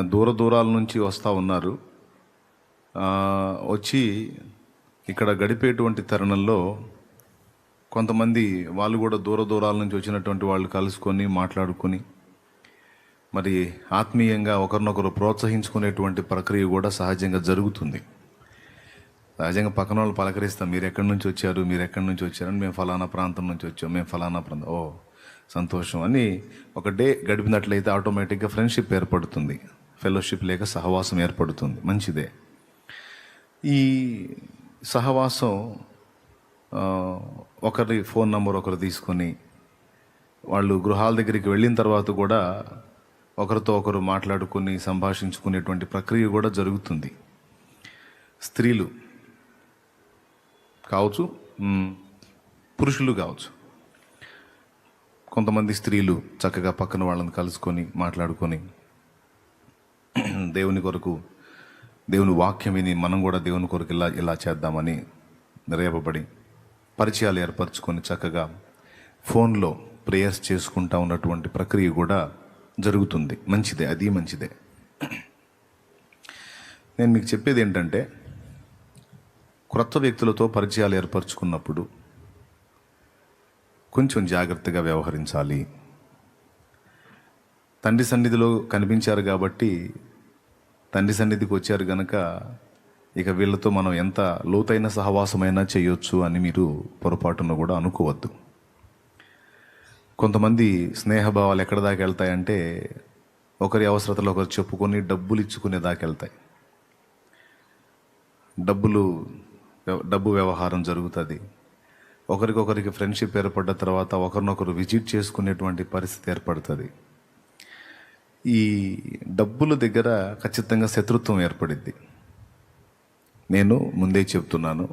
దూర దూరాల నుంచి వస్తూ ఉన్నారు. వచ్చి ఇక్కడ గడిపేటువంటి తరుణంలో కొంతమంది వాళ్ళు కూడా దూర దూరాల నుంచి వచ్చినటువంటి వాళ్ళు కలుసుకొని మాట్లాడుకొని మరి ఆత్మీయంగా ఒకరినొకరు ప్రోత్సహించుకునేటువంటి ప్రక్రియ కూడా సహజంగా జరుగుతుంది. సహజంగా పక్కన వాళ్ళు పలకరిస్తాం మీరు ఎక్కడి నుంచి వచ్చారు? మీరు ఎక్కడి నుంచి వచ్చారని మేము ఫలానా ప్రాంతం నుంచి వచ్చాం. మేము ఫలానా ప్రాంతం. ఓ సంతోషం. అని ఒక డే గడిపినట్లయితే ఆటోమేటిక్గా ఫ్రెండ్షిప్ ఏర్పడుతుంది. ఫెలోషిప్ లేక సహవాసం ఏర్పడుతుంది. మంచిదే. ఈ సహవాసం ఒకరి ఫోన్ నంబర్ ఒకరు తీసుకొని వాళ్ళు గృహాల దగ్గరికి వెళ్ళిన తర్వాత కూడా ఒకరితో ఒకరు మాట్లాడుకుని సంభాషించుకునేటువంటి ప్రక్రియ కూడా జరుగుతుంది. స్త్రీలు కావచ్చు పురుషులు కావచ్చు. కొంతమంది స్త్రీలు చక్కగా పక్కన వాళ్ళని కలుసుకొని మాట్లాడుకొని దేవుని కొరకు దేవుని వాక్యం విని మనం కూడా దేవుని కొరకు ఇలా ఇలా చేద్దామని నిరేపబడి పరిచయాలు ఏర్పరచుకొని చక్కగా ఫోన్లో ప్రేయర్స్ చేసుకుంటా ఉన్నటువంటి ప్రక్రియ కూడా జరుగుతుంది. మంచిదే అది మంచిదే. నేను మీకు చెప్పేది ఏంటంటే క్రొత్త వ్యక్తులతో పరిచయాలు ఏర్పరచుకున్నప్పుడు కొంచెం జాగ్రత్తగా వ్యవహరించాలి. తండ్రి సన్నిధిలో కనిపించారు కాబట్టి తండ్రి సన్నిధికి వచ్చారు కనుక ఇక వీళ్ళతో మనం ఎంత లోతైన సహవాసమైనా చేయొచ్చు అని మీరు పొరపాటున కూడా అనుకోవద్దు. కొంతమంది స్నేహభావాలు ఎక్కడ దాకా వెళ్తాయంటే ఒకరి అవసరతలు ఒకరు చెప్పుకొని డబ్బులు ఇచ్చుకునే దాకా వెళ్తాయి. డబ్బులు డబ్బు వ్యవహారం జరుగుతుంది. ఒకరికొకరికి ఫ్రెండ్షిప్ ఏర్పడ్డ తర్వాత ఒకరినొకరు విజిట్ చేసుకునేటువంటి పరిస్థితి ఏర్పడుతుంది. ఈ డబ్బుల దగ్గర ఖచ్చితంగా శత్రుత్వం ఏర్పడిద్ది. నేను ముందే చెప్తున్నాను.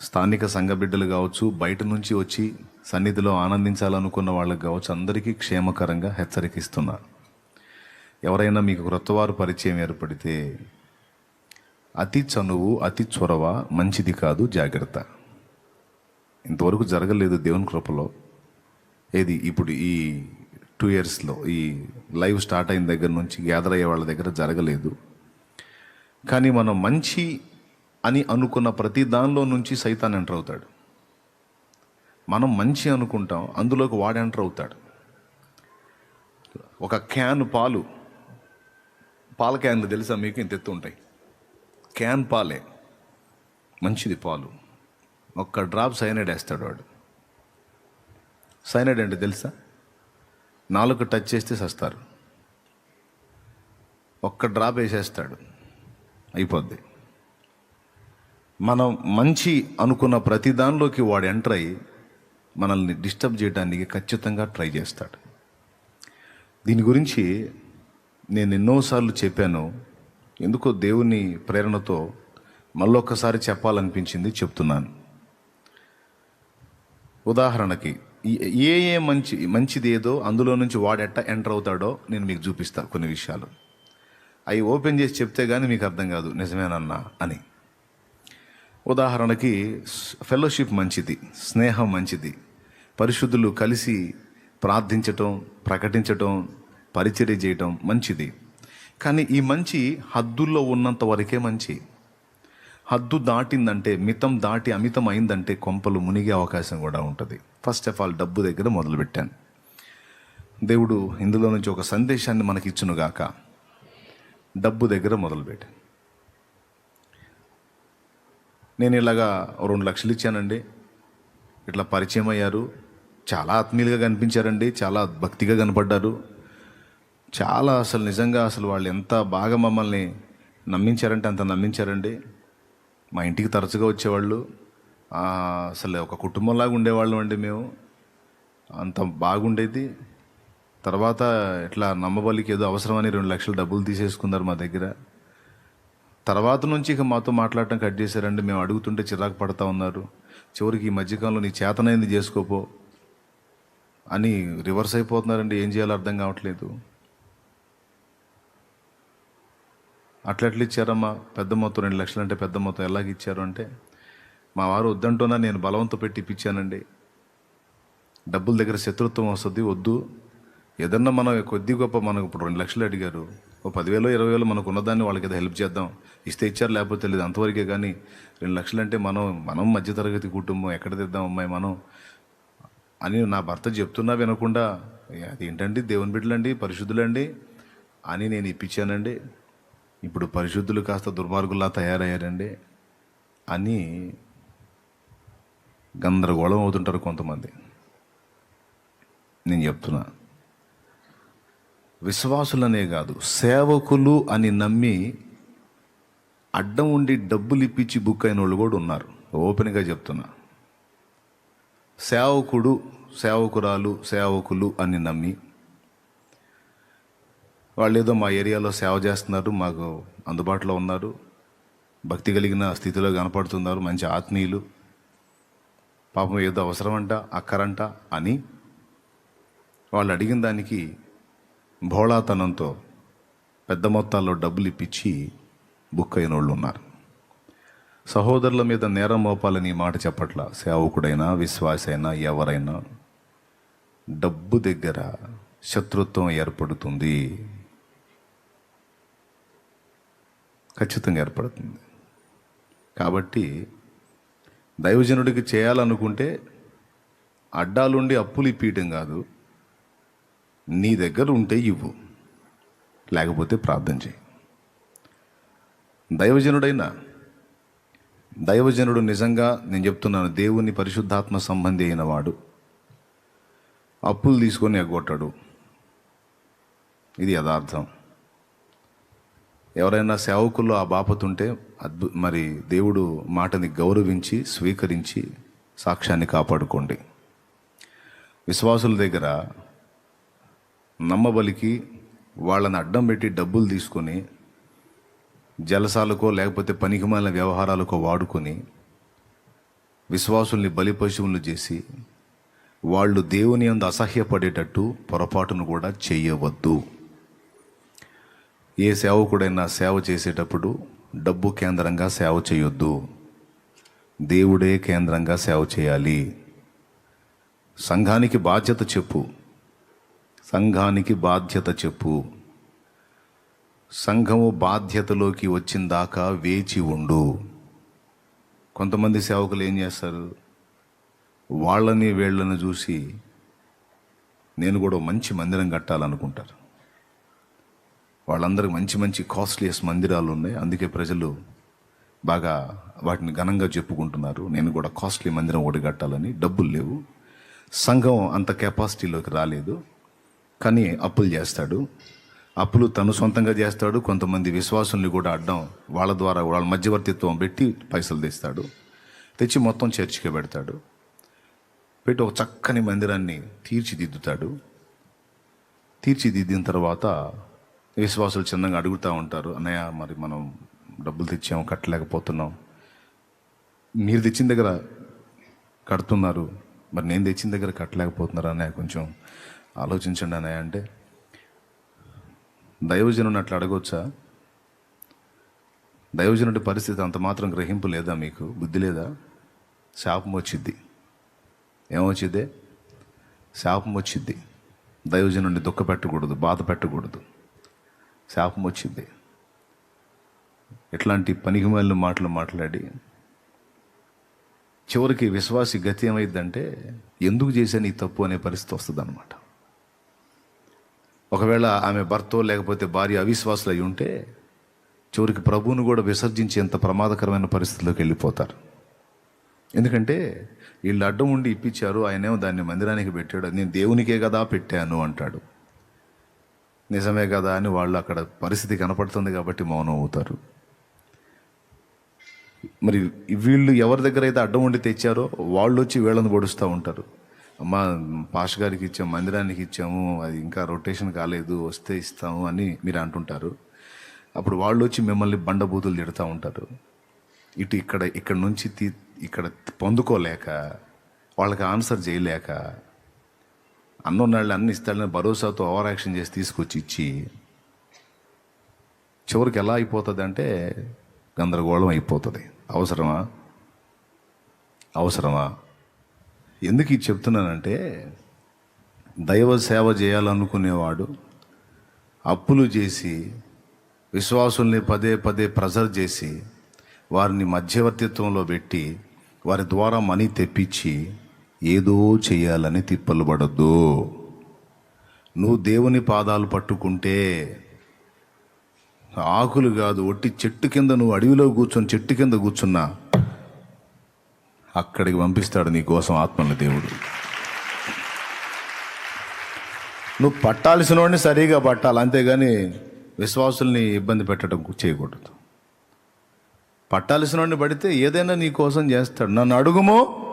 స్థానిక సంఘ బిడ్డలు కావచ్చు బయట నుంచి వచ్చి సన్నిధిలో ఆనందించాలనుకున్న వాళ్ళకి కావచ్చు అందరికీ క్షేమకరంగా హెచ్చరికిస్తున్నా. ఎవరైనా మీకు క్రొత్తవారు పరిచయం ఏర్పడితే అతి చనువు అతి చొరవ మంచిది కాదు జాగ్రత్త. ఇంతవరకు జరగలేదు దేవుని కృపలో. ఏది? ఇప్పుడు ఈ టూ ఇయర్స్లో ఈ లైవ్ స్టార్ట్ అయిన దగ్గర నుంచి గ్యాదర్ అయ్యే వాళ్ళ దగ్గర జరగలేదు. కానీ మనం మంచి అని అనుకున్న ప్రతి దానిలో నుంచి సైతాన్ ఎంటర్ అవుతాడు. మనం మంచి అనుకుంటాం అందులోకి వాడు ఎంటర్ అవుతాడు. ఒక క్యాన్ పాలు పాల క్యాన్లు తెలుసా మీకు? ఇంత ఎత్తు ఉంటాయి. క్యాన్ పాలే మంచిది పాలు. ఒక్క డ్రాప్ సైనైడ్ వేస్తాడు వాడు. సైనైడ్ అంటే తెలుసా? నాలుగు టచ్ చేస్తే సస్తారు. ఒక్క డ్రాప్ వేసేస్తాడు. అయిపోద్ది. మనం మంచి అనుకున్న ప్రతి దానిలోకి వాడు ఎంటర్ అయ్యి మనల్ని డిస్టర్బ్ చేయడానికి ఖచ్చితంగా ట్రై చేస్తాడు. దీని గురించి నేను ఎన్నోసార్లు చెప్పాను. ఎందుకో దేవుని ప్రేరణతో మళ్ళొక్కసారి చెప్పాలనిపించింది చెప్తున్నాను. ఉదాహరణకి ఏ ఏ మంచి మంచిది ఏదో అందులో నుంచి వాడెట్ట ఎంటర్ అవుతాడో నేను మీకు చూపిస్తాను కొన్ని విషయాలు. అవి ఓపెన్ చేసి చెప్తే కానీ మీకు అర్థం కాదు. నిజమేనన్నా అని. ఉదాహరణకి ఫెలోషిప్ మంచిది స్నేహం మంచిది. పరిశుద్ధులు కలిసి ప్రార్థించటం ప్రకటించటం పరిచర్య చేయటం మంచిది. కానీ ఈ మంచి హద్దుల్లో ఉన్నంత వరకే మంచి. హద్దు దాటిందంటే మితం దాటి అమితం అయిందంటే కొంపలు మునిగే అవకాశం కూడా ఉంటుంది. ఫస్ట్ ఆఫ్ ఆల్ డబ్బు దగ్గర మొదలుపెట్టాను. దేవుడు ఇందులో నుంచి ఒక సందేశాన్ని మనకి ఇచ్చునుగాక డబ్బు దగ్గర మొదలుపెట్టాను. నేను ఇలాగా రెండు లక్షలు ఇచ్చానండి. ఇట్లా పరిచయం అయ్యారు. చాలా ఆత్మీయులుగా కనిపించారండి. చాలా భక్తిగా కనపడ్డారు. చాలా అసలు నిజంగా అసలు వాళ్ళు ఎంత బాగా మమ్మల్ని నమ్మించారంటే అంత నమ్మించారండి. మా ఇంటికి తరచుగా వచ్చేవాళ్ళు. అసలు ఒక కుటుంబంలాగా ఉండేవాళ్ళం అండి మేము. అంత బాగుండేది. తర్వాత ఇట్లా నమ్మబలికి ఏదో అవసరమని రెండు లక్షలు డబ్బులు తీసేసుకున్నారు మా దగ్గర. తర్వాత నుంచి ఇక మాతో మాట్లాడటం కట్ చేశారండి. మేము అడుగుతుంటే చిరాకు పడతా ఉన్నారు. చివరికి ఈ మధ్యకాలంలో నీ చేతనైంది చేసుకోపో అని రివర్స్ అయిపోతున్నారండి. ఏం చేయాలో అర్థం కావట్లేదు. అట్లా ఎట్లా ఇచ్చారమ్మా? పెద్ద మొత్తం రెండు లక్షలు అంటే పెద్ద మొత్తం ఎలాగ ఇచ్చారు అంటే మా వారు వద్దంటున్నా నేను బలవంతం పెట్టి ఇప్పించానండి. డబ్బుల దగ్గర శత్రుత్వం వస్తుంది వద్దు. ఏదన్నా మనం కొద్ది గొప్ప మనకు ఇప్పుడు రెండు లక్షలు అడిగారు. ఓ పదివేలు ఇరవై వేలు మనకు ఉన్నదాన్ని వాళ్ళకి ఏదో హెల్ప్ చేద్దాం. ఇస్తే ఇచ్చారు లేకపోతే తెలియదు. అంతవరకే కానీ రెండు లక్షలు అంటే మనం మనం మధ్యతరగతి కుటుంబం ఎక్కడ తెద్దాం అమ్మాయి మనం? అని నా భర్త చెప్తున్నా వినకుండా అది ఏంటండి దేవుని బిడ్డలండి పరిశుద్ధులండి అని నేను ఇప్పించానండి. ఇప్పుడు పరిశుద్ధులు కాస్త దుర్మార్గుల్లా తయారయ్యారండి అని గందరగోళం అవుతుంటారు కొంతమంది. నేను చెప్తున్నా. విశ్వాసులనే కాదు సేవకులు అని నమ్మి అడ్డం ఉండి డబ్బులు ఇప్పించి బుక్ అయిన వాళ్ళు కూడా ఉన్నారు. ఓపెన్గా చెప్తున్నా. సేవకుడు సేవకురాలు సేవకులు అని నమ్మి వాళ్ళు ఏదో మా ఏరియాలో సేవ చేస్తున్నారు మాకు అందుబాటులో ఉన్నారు భక్తి కలిగిన స్థితిలో కనపడుతున్నారు మంచి ఆత్మీయులు. పాపం ఏదో అవసరమంట అక్కరంట అని వాళ్ళు అడిగిన దానికి భోళాతనంతో పెద్ద మొత్తాల్లో డబ్బులు ఇప్పించి బుక్ అయిన వాళ్ళు ఉన్నారు. సహోదరుల మీద నేరం మోపాలని ఈ మాట చెప్పట్ల. సేవకుడైనా విశ్వాసైనా ఎవరైనా డబ్బు దగ్గర శత్రుత్వం ఏర్పడుతుంది. ఖచ్చితంగా ఏర్పడుతుంది. కాబట్టి దైవజనుడికి చేయాలనుకుంటే అడ్డాలుండి అప్పులు ఇప్పియటం కాదు. నీ దగ్గర ఉంటే ఇవ్వు. లేకపోతే ప్రార్థన చేయి. దైవజనుడైనా దైవజనుడు నిజంగా నేను చెప్తున్నాను దేవుని పరిశుద్ధాత్మ సంబంధి అయిన వాడు. అప్పులు తీసుకొని ఎగ్గొట్టాడు. ఇది యథార్థం. ఎవరైనా సేవకుల్లో ఆ బాపతుంటే అద్భు మరి దేవుడు మాటని గౌరవించి స్వీకరించి సాక్ష్యాన్ని కాపాడుకోండి. విశ్వాసుల దగ్గర నమ్మబలికి వాళ్ళని అడ్డం పెట్టి డబ్బులు తీసుకొని జలసాలకో లేకపోతే పనికిమాలిన వ్యవహారాలకో వాడుకొని విశ్వాసుల్ని బలి పశువులు చేసి వాళ్ళు దేవుని అందు అసహ్యపడేటట్టు పొరపాటును కూడా చేయవద్దు. ఏ సేవకుడైనా సేవ చేసేటప్పుడు డబ్బు కేంద్రంగా సేవ చేయొద్దు. దేవుడే కేంద్రంగా సేవ చేయాలి. సంఘానికి బాధ్యత చెప్పు. సంఘానికి బాధ్యత చెప్పు. సంఘము బాధ్యతలోకి వచ్చిందాకా వేచి ఉండు. కొంతమంది సేవకులు ఏం చేస్తారు? వాళ్ళని వీళ్ళని చూసి నేను కూడా మంచి మందిరం కట్టాలనుకుంటారు. వాళ్ళందరికి మంచి మంచి కాస్ట్లీయస్ మందిరాలు ఉన్నాయి. అందుకే ప్రజలు బాగా వాటిని ఘనంగా చెప్పుకుంటున్నారు నేను కూడా కాస్ట్లీ మందిరం ఒకటి కట్టాలని. డబ్బులు లేవు. సంఘం అంత కెపాసిటీలోకి రాలేదు. కానీ అప్పులు చేస్తాడు. అప్పులు తను సొంతంగా చేస్తాడు. కొంతమంది విశ్వాసుల్ని కూడా అడ్డం వాళ్ళ ద్వారా వాళ్ళ మధ్యవర్తిత్వం పెట్టి పైసలు తెస్తాడు. తెచ్చి మొత్తం చర్చికి పెడతాడు. పెట్టి ఒక చక్కని మందిరాన్ని తీర్చిదిద్దుతాడు. తీర్చిదిద్దిన తర్వాత విశ్వాసులు చిన్నగా అడుగుతూ ఉంటారు అన్నయ్య మరి మనం డబ్బులు తెచ్చాం కట్టలేకపోతున్నాం. మీరు తెచ్చిన దగ్గర కడుతున్నారు మరి నేను తెచ్చిన దగ్గర కట్టలేకపోతున్నారు అన్నయ్య? కొంచెం ఆలోచించండి అన్నయ్య. అంటే దైవజనుని అట్లా అడగవచ్చా దైవజనుడి పరిస్థితి అంత మాత్రం గ్రహింపు లేదా మీకు? బుద్ధి లేదా? శాపం వచ్చిద్ది. ఏమొచ్చిద్దే? శాపం వచ్చిద్ది. దైవజనుడిని దుఃఖ పెట్టకూడదు బాధ పెట్టకూడదు. శాపం వచ్చింది ఎట్లాంటి పనికిమాలిన మాటలు మాట్లాడి చివరికి విశ్వాసి గతి ఏమైందంటే ఎందుకు చేశాను ఈ తప్పు అనే పరిస్థితి వస్తుంది అనమాట ఒకవేళ ఆమె భర్త లేకపోతే భార్య అవిశ్వాసులు అయి ఉంటే చివరికి ప్రభువును కూడా విసర్జించేంత ప్రమాదకరమైన పరిస్థితిలోకి వెళ్ళిపోతారు. ఎందుకంటే వీళ్ళు అడ్డం ఉండి ఇప్పించారు ఆయనేమో దాన్ని మందిరానికి పెట్టాడు నేను దేవునికే కదా పెట్టాను అంటాడు. నిజమే కదా అని వాళ్ళు అక్కడ పరిస్థితి కనపడుతుంది కాబట్టి మౌనం అవుతారు. మరి వీళ్ళు ఎవరి దగ్గర అయితే అడ్డం ఉండి తెచ్చారో వాళ్ళు వచ్చి వీళ్ళని పొడుస్తూ ఉంటారు. అమ్మా పాష గారికి ఇచ్చాము మందిరానికి ఇచ్చాము అది ఇంకా రొటేషన్ కాలేదు వస్తే ఇస్తాము అని మీరు అంటుంటారు. అప్పుడు వాళ్ళు వచ్చి మిమ్మల్ని బండబూతులు తిడుతూ ఉంటారు. ఇటు ఇక్కడ ఇక్కడ నుంచి తీ ఇక్కడ పొందుకోలేక వాళ్ళకి ఆన్సర్ చేయలేక అన్నున్నాళ్ళు అన్ని ఇస్తాడని భరోసాతో ఓవర్ యాక్షన్ చేసి తీసుకొచ్చి ఇచ్చి చివరికి ఎలా అయిపోతుంది అంటే గందరగోళం అయిపోతుంది. అవసరమా? అవసరమా? ఎందుకు ఇది చెప్తున్నానంటే దైవ సేవ చేయాలనుకునేవాడు అప్పులు చేసి విశ్వాసుల్ని పదే పదే ప్రెజర్ చేసి వారిని మధ్యవర్తిత్వంలో పెట్టి వారి ద్వారా మనీ తెప్పించి ఏదో చేయాలని తిప్పలు పడద్దు. నువ్వు దేవుని పాదాలు పట్టుకుంటే ఆకులు కాదు ఒట్టి చెట్టు కింద నువ్వు అడవిలో కూర్చొని చెట్టు కింద కూర్చున్నా అక్కడికి పంపిస్తాడు నీ కోసం ఆత్మల దేవుడు. నువ్వు పట్టాల్సిన వాడిని సరిగా పట్టాలి అంతేగాని విశ్వాసుల్ని ఇబ్బంది పెట్టడం చేయకూడదు. పట్టాల్సిన వాడిని పడితే ఏదైనా నీ కోసం చేస్తాడు. నన్ను అడుగుమో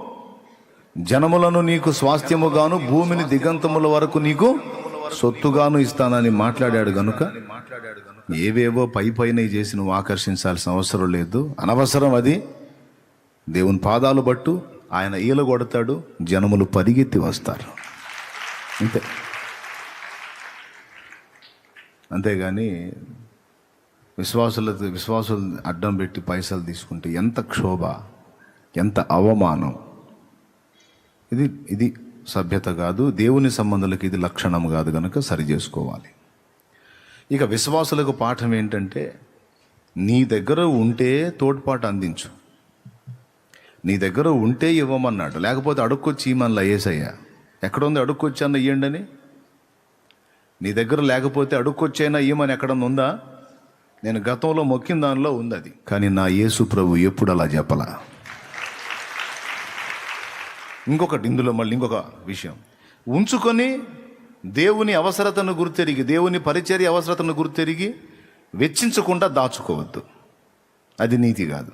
జనములను నీకు స్వాస్థ్యముగాను భూమిని దిగంతముల వరకు నీకు సొత్తుగాను ఇస్తానని మాట్లాడాడు గనుక ఏవేవో పై పైన చేసి నువ్వు ఆకర్షించాల్సిన అవసరం లేదు. అనవసరం అది. దేవుని పాదాలు పట్టు ఆయన ఈల కొడతాడు జనములు పరిగెత్తి వస్తారు. అంతే. అంతేగాని విశ్వాసులతో విశ్వాసులు అడ్డం పెట్టి పైసలు తీసుకుంటే ఎంత క్షోభ ఎంత అవమానం. ఇది ఇది సభ్యత కాదు దేవుని సంబంధాలకు ఇది లక్షణం కాదు కనుక సరి చేసుకోవాలి. ఇక విశ్వాసులకు పాఠం ఏంటంటే నీ దగ్గర ఉంటే తోడ్పాటు అందించు. నీ దగ్గర ఉంటే ఇవ్వమన్నాడు. లేకపోతే అడుక్కొచ్చి ఇవ్వమని ఏసయ్యా ఎక్కడ ఉంది అడుక్కొచ్చి అన్న ఇయ్యండి అని నీ దగ్గర లేకపోతే అడుక్కొచ్చైనా ఇయ్యమని ఎక్కడన్నా ఉందా? నేను గతంలో మొక్కిన దానిలో ఉంది అది. కానీ నా యేసు ప్రభు ఎప్పుడు అలా చెప్పలా. ఇంకొకటి ఇందులో మళ్ళీ ఇంకొక విషయం. ఉంచుకొని దేవుని అవసరతను గుర్తెరిగి దేవుని పరిచర్య అవసరతను గుర్తెరిగి వెచ్చించకుండా దాచుకోవద్దు. అది నీతి కాదు.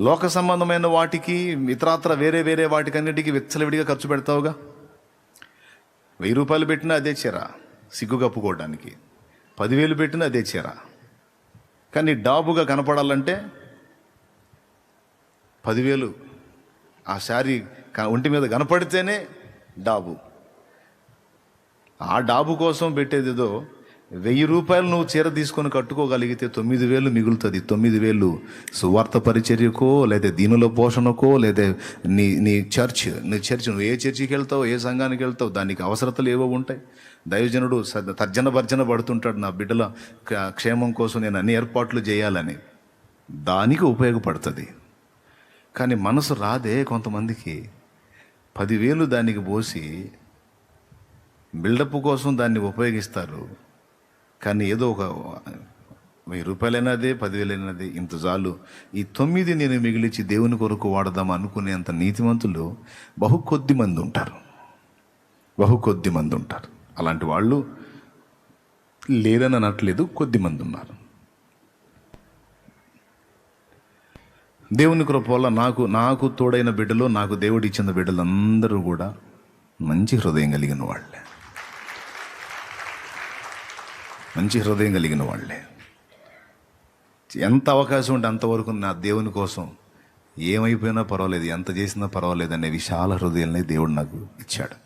లోక సంబంధమైన వాటికి ఇతరాత్ర వేరే వేరే వాటికన్నిటికీ విచ్చలవిడిగా ఖర్చు పెడతావుగా? వెయ్యి రూపాయలు పెట్టినా అదే చీర సిగ్గు కప్పుకోవడానికి. పదివేలు పెట్టినా అదే చీర. కానీ డాబుగా కనపడాలంటే పదివేలు ఆ శారీ ఒంటి మీద కనపడితేనే డాబు. ఆ డాబు కోసం పెట్టేదిదో వెయ్యి రూపాయలు నువ్వు చీర తీసుకొని కట్టుకోగలిగితే తొమ్మిది వేలు మిగులుతుంది. తొమ్మిది వేలు సువార్త పరిచర్యకో లేదా దీనుల పోషణకో లేదా నీ నీ చర్చ్ నీ చర్చ్ నువ్వు ఏ చర్చికి వెళ్తావు ఏ సంఘానికి వెళ్తావు దానికి అవసరతలు ఏవో ఉంటాయి. దైవజనుడు తర్జన భర్జన పడుతుంటాడు నా బిడ్డల క- క్షేమం కోసం నేను అన్ని ఏర్పాట్లు చేయాలని. దానికి ఉపయోగపడుతుంది. కానీ మనసు రాదే కొంతమందికి. పదివేలు దానికి పోసి బిల్డప్ కోసం దాన్ని ఉపయోగిస్తారు. కానీ ఏదో ఒక వెయ్యి రూపాయలైనదే పదివేలైనదే ఇంత చాలు. ఈ తొమ్మిది నేను మిగిలిచి దేవుని కొరకు వాడదాం అనుకునేంత నీతిమంతులు బహు కొద్ది మంది ఉంటారు. బహు కొద్ది మంది ఉంటారు. అలాంటి వాళ్ళు లేరని అనట్లేదు కొద్ది మంది ఉన్నారు. దేవుని కృప వల్ల నాకు నాకు తోడైన బిడ్డలు నాకు దేవుడు ఇచ్చిన బిడ్డలు అందరూ కూడా మంచి హృదయం కలిగిన వాళ్ళే. మంచి హృదయం కలిగిన వాళ్ళే. ఎంత అవకాశం ఉంటే అంతవరకు నా దేవుని కోసం ఏమైపోయినా పర్వాలేదు ఎంత చేసినా పర్వాలేదు అనే విశాల హృదయాన్ని దేవుడు నాకు ఇచ్చాడు.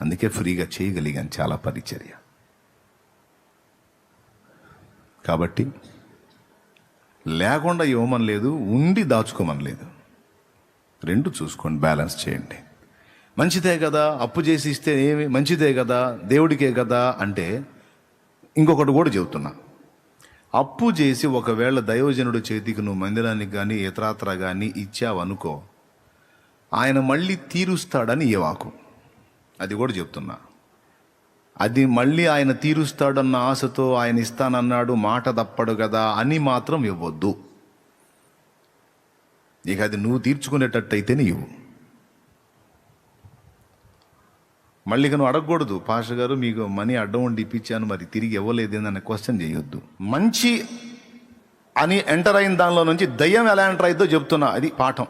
అందుకే ఫ్రీగా చేయగలిగాను చాలా పరిచర్య. కాబట్టి లేకుండా ఇవ్వమని లేదు ఉండి దాచుకోమని లేదు రెండు చూసుకోండి బ్యాలెన్స్ చేయండి. మంచిదే కదా అప్పు చేసి ఇస్తే ఏమి మంచిదే కదా దేవుడికే కదా అంటే ఇంకొకటి కూడా చెబుతున్నా. అప్పు చేసి ఒకవేళ దైవజనుడు చేతికి నువ్వు మందిరానికి కానీ ఇతరాత్ర కానీ ఇచ్చావనుకో ఆయన మళ్ళీ తీరుస్తాడని ఇవాకు అది కూడా చెప్తున్నా. అది మళ్ళీ ఆయన తీరుస్తాడన్న ఆశతో ఆయన ఇస్తానన్నాడు మాట తప్పడు కదా అని మాత్రం ఇవ్వద్దు. ఇక అది నువ్వు తీర్చుకునేటట్టయితేనే ఇవ్వు. మళ్ళీ నువ్వు అడగకూడదు పాష గారు మీకు మనీ అడ్డం ఉండి ఇప్పించాను మరి తిరిగి ఇవ్వలేదేందని క్వశ్చన్ చేయొద్దు. మంచి అని ఎంటర్ అయిన దానిలో నుంచి దయ్యం ఎలా ఎంటర్ అయిద్దో చెప్తున్నా అది పాఠం.